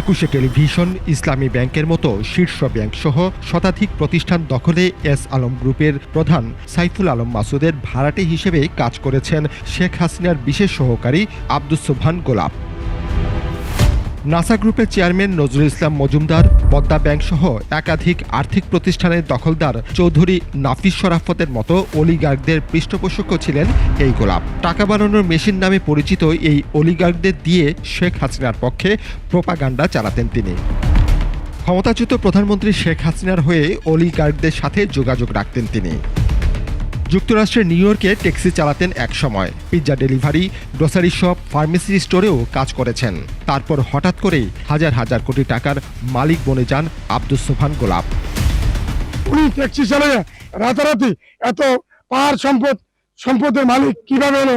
একুশে টেলিভিশন ইসলামী ব্যাংকের মতো শীর্ষ ব্যাংক সহ শতাধিক প্রতিষ্ঠান দখলে এস আলম গ্রুপের প্রধান সাইফুল আলম মাসুদের ভাড়াটে হিসেবে কাজ করেছেন শেখ হাসিনার বিশেষ সহকারী আব্দুস সোবহান গোলাপ। নাসা গ্রুপের চেয়ারম্যান নজরুল ইসলাম মজুমদার পদ্মা ব্যাংক সহ একাধিক আর্থিক প্রতিষ্ঠানের দখলদার চৌধুরী নাফিস শরাফতের মতো অলিগার্কদের পৃষ্ঠপোষক ছিলেন এই গোলাপ। টাকা বানানোর মেশিন নামে পরিচিত এই অলিগার্কদের দিয়ে শেখ হাসিনার পক্ষে প্রোপাগান্ডা চালাতেন তিনি। ক্ষমতাচ্যুত প্রধানমন্ত্রী শেখ হাসিনার হয়ে অলিগার্কদের সাথে যোগাযোগ রাখতেন তিনি। যুক্তরাষ্ট্রের নিউ ইয়র্কে ট্যাক্সি চালাতেন এক সময়। Pizza delivery, grocery shop, pharmacy স্টোরেও কাজ করেছেন। তারপর হঠাৎ করেই হাজার হাজার কোটি টাকার মালিক বনে যান আব্দুস সোফান গোলাপ। উনি ট্যাক্সি চালিয়ে রাতারাতি এত পাহাড় সম্পদ, সম্পদের মালিক কীভাবে হলো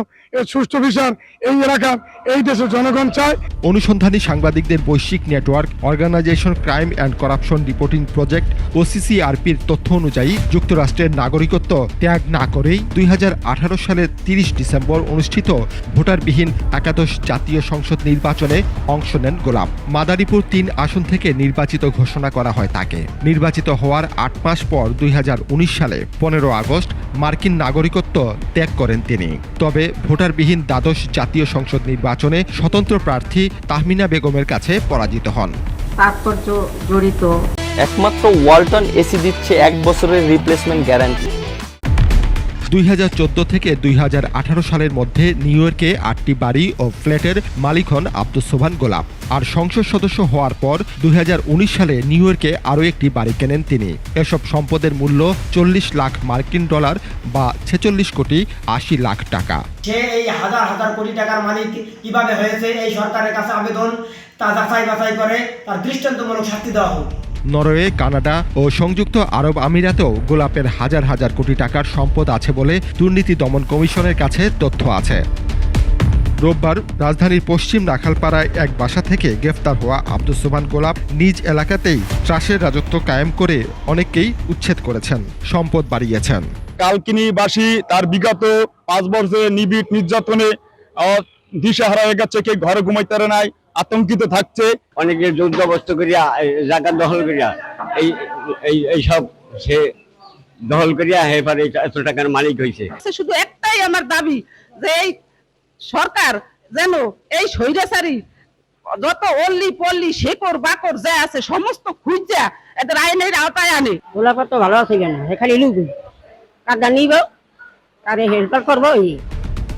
সুষ্ঠু বিচার এই এলাকার এই দেশের জনগণ চায়। অনুসন্ধানী সাংবাদিকদের বৈশ্বিক network, organisation crime and corruption reporting project ওসিসিআরপির তথ্য অনুযায়ী যুক্তরাষ্ট্রের নাগরিকত্ব ত্যাগ না করেই দুই সালের তিরিশ ডিসেম্বর অনুষ্ঠিত ভোটারবিহীন একাদশ জাতীয় সংসদ নির্বাচনে অংশ নেন গোলাম। মাদারীপুর তিন আসন থেকে নির্বাচিত ঘোষণা করা হয় তাকে। নির্বাচিত হওয়ার আট মাস পর দুই হাজার উনিশ সালে পনেরো আগস্ট মার্কিন নাগরিকত্ব ত্যাগ করেন তিনি। তবে ভোটারবিহীন দ্বাদশ জাতীয় সংসদ নির্বাচনে স্বতন্ত্র প্রার্থী তাহমিনা বেগমের কাছে পরাজিত হন। তাৎপর্য জড়িত। একমাত্র ওয়ালটন এসি দিচ্ছে এক বছরের রিপ্লেসমেন্ট গ্যারান্টি দুই হাজার চোদ্দ থেকে দুই হাজার আঠারো সালের মধ্যে নিউ ইয়র্কে আটটি বাড়ি ও ফ্ল্যাটের মালিক হন আব্দুস সোভান গোলাপ। আর সংসদ সদস্য হওয়ার পর দুই হাজার উনিশ সালে নিউ ইয়র্কে আরও একটি বাড়ি কেনেন তিনি। এসব সম্পদের মূল্য চল্লিশ লাখ মার্কিন ডলার বা ছেচল্লিশ কোটি আশি লাখ টাকা। সে এই হাজার হাজার কোটি টাকার মালিক কীভাবে হয়েছে এই সরকারের কাছে আবেদন, তা যাচাই বাছাই করে তার দৃষ্টান্তমূলক শাস্তি দেওয়া হোক। নরওয়ে, কানাডা ও সংযুক্ত আরব আমিরাতেও গোলাপের হাজার হাজার কোটি টাকার সম্পদ আছে বলে দুর্নীতি দমন কমিশনের কাছে তথ্য আছে। রোববার রাজধানীর পশ্চিম রাখালপাড়ায় এক বাসা থেকে গ্রেফতার হওয়া আব্দুস সোবান গোলাপ নিজ এলাকাতেই ত্রাসের রাজত্ব কায়েম করে অনেককেই উচ্ছেদ করেছেন, সম্পদ বাড়িয়েছেন। কালকিনিবাসী তার বিগত পাঁচ বছরের নিবিড় নির্যাতনে দিশেহারা হয়ে গেছে কে ঘরে ঘুমাইতে নাই আতঙ্কিত থাকছে। অনেকে জোর জবস্ত করিয়া জায়গা দখল করিয়া এই এই এই সব সে দখল করিয়া এবার এত টাকার মালিক হয়েছে শুধু একটাই আমার দাবি যে এই সরকার যেন এই স্বৈরাচারী যত অল্লি পল্লি শেকড় বাকড় যা আছে সমস্ত খুঁজা এদের আইনের আওতায় আনে। গোলাপার তো ভালো আছে কেন? এখানে লুক কাকা নিব তারে হেল্পার করব এই।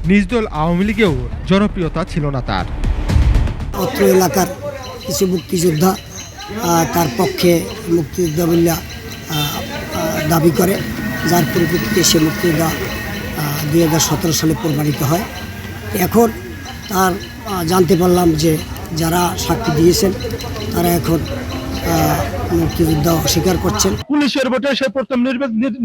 নিজ দল আওয়ামী লীগেও জনপ্রিয়তা ছিল না তার। অত্র এলাকার কিছু মুক্তিযোদ্ধা তার পক্ষে মুক্তিযোদ্ধা বলে আহ, আহ, দাবি করে। যার পরিপ্রেক্ষিতে সে মুক্তিযোদ্ধা দুই হাজার সতেরো সালে প্রমাণিত হয়। এখন তার জানতে পারলাম যে যারা সাক্ষী দিয়েছেন তারা এখন মুক্তিযোদ্ধা অস্বীকার করছেন। পুলিশের ভোটে সে প্রথম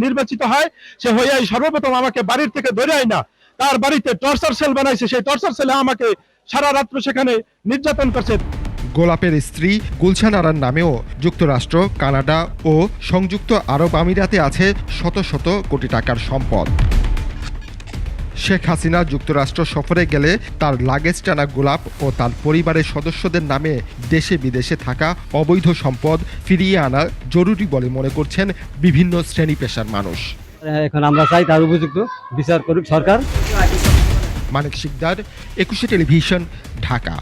নির্বাচিত হয় সে হয়ে সর্বপ্রথম আমাকে বাড়ির থেকে ধরে আয় না তার বাড়িতে টর্চার সেল বানাইছে সেই টর্চার সেলে আমাকে সারা রাত্র সেখানে নির্যাতন করছে। গোলাপের স্ত্রী গুলশান আরার নামেও যুক্তরাষ্ট্র কানাডা ও সংযুক্ত আরব আমিরাতে আছে শত শত কোটি টাকার সম্পদ। শেখ হাসিনা যুক্তরাষ্ট্র সফরে গেলে তার লাগেজ টানা গোলাপ ও তার পরিবারের সদস্যদের নামে দেশে বিদেশে থাকা অবৈধ সম্পদ ফিরিয়ে আনা জরুরি বলে মনে করছেন বিভিন্ন শ্রেণি পেশার মানুষ। এখন আমরা চাই তার উপযুক্ত বিচার করুক সরকার। মানিক শিকদার একুশে টেলিভিশন ঢাকা।